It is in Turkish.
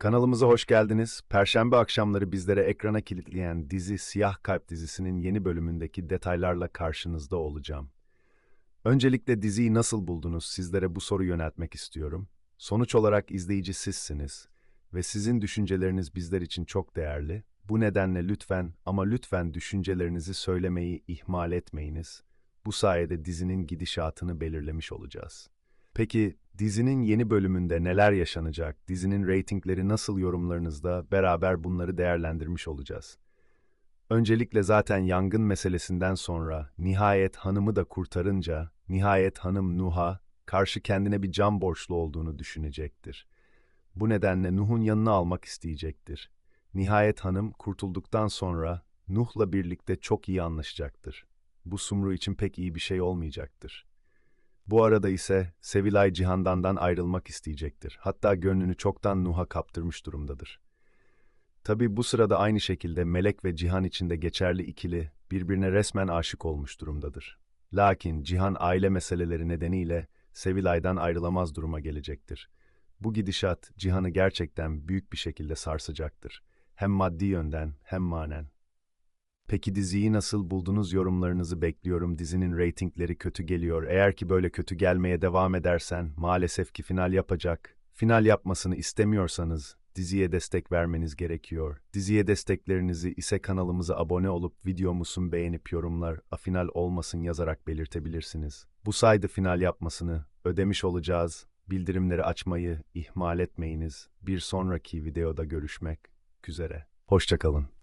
Kanalımıza hoş geldiniz. Perşembe akşamları bizlere ekrana kilitleyen dizi Siyah Kalp dizisinin yeni bölümündeki detaylarla karşınızda olacağım. Öncelikle diziyi nasıl buldunuz sizlere bu soru yöneltmek istiyorum. Sonuç olarak izleyici sizsiniz ve sizin düşünceleriniz bizler için çok değerli. Bu nedenle lütfen ama lütfen düşüncelerinizi söylemeyi ihmal etmeyiniz. Bu sayede dizinin gidişatını belirlemiş olacağız. Peki dizinin yeni bölümünde neler yaşanacak? Dizinin reytingleri nasıl yorumlarınızda beraber bunları değerlendirmiş olacağız. Öncelikle zaten yangın meselesinden sonra nihayet hanımı da kurtarınca nihayet hanım Nuh'a karşı kendine bir can borçlu olduğunu düşünecektir. Bu nedenle Nuh'un yanına almak isteyecektir. Nihayet hanım kurtulduktan sonra Nuh'la birlikte çok iyi anlaşacaktır. Bu Sumru için pek iyi bir şey olmayacaktır. Bu arada ise Sevilay Cihandan'dan ayrılmak isteyecektir. Hatta gönlünü çoktan Nuh'a kaptırmış durumdadır. Tabi bu sırada aynı şekilde Melek ve Cihan içinde geçerli ikili birbirine resmen aşık olmuş durumdadır. Lakin Cihan aile meseleleri nedeniyle Sevilay'dan ayrılamaz duruma gelecektir. Bu gidişat Cihan'ı gerçekten büyük bir şekilde sarsacaktır. Hem maddi yönden hem manen. Peki diziyi nasıl buldunuz yorumlarınızı bekliyorum. Dizinin reytingleri kötü geliyor. Eğer ki böyle kötü gelmeye devam edersen maalesef ki final yapacak. Final yapmasını istemiyorsanız diziye destek vermeniz gerekiyor. Diziye desteklerinizi ise kanalımıza abone olup videomuzu beğenip yorumlar a final olmasın yazarak belirtebilirsiniz. Bu sayede final yapmasını ödemiş olacağız. Bildirimleri açmayı ihmal etmeyiniz. Bir sonraki videoda görüşmek üzere. Hoşçakalın.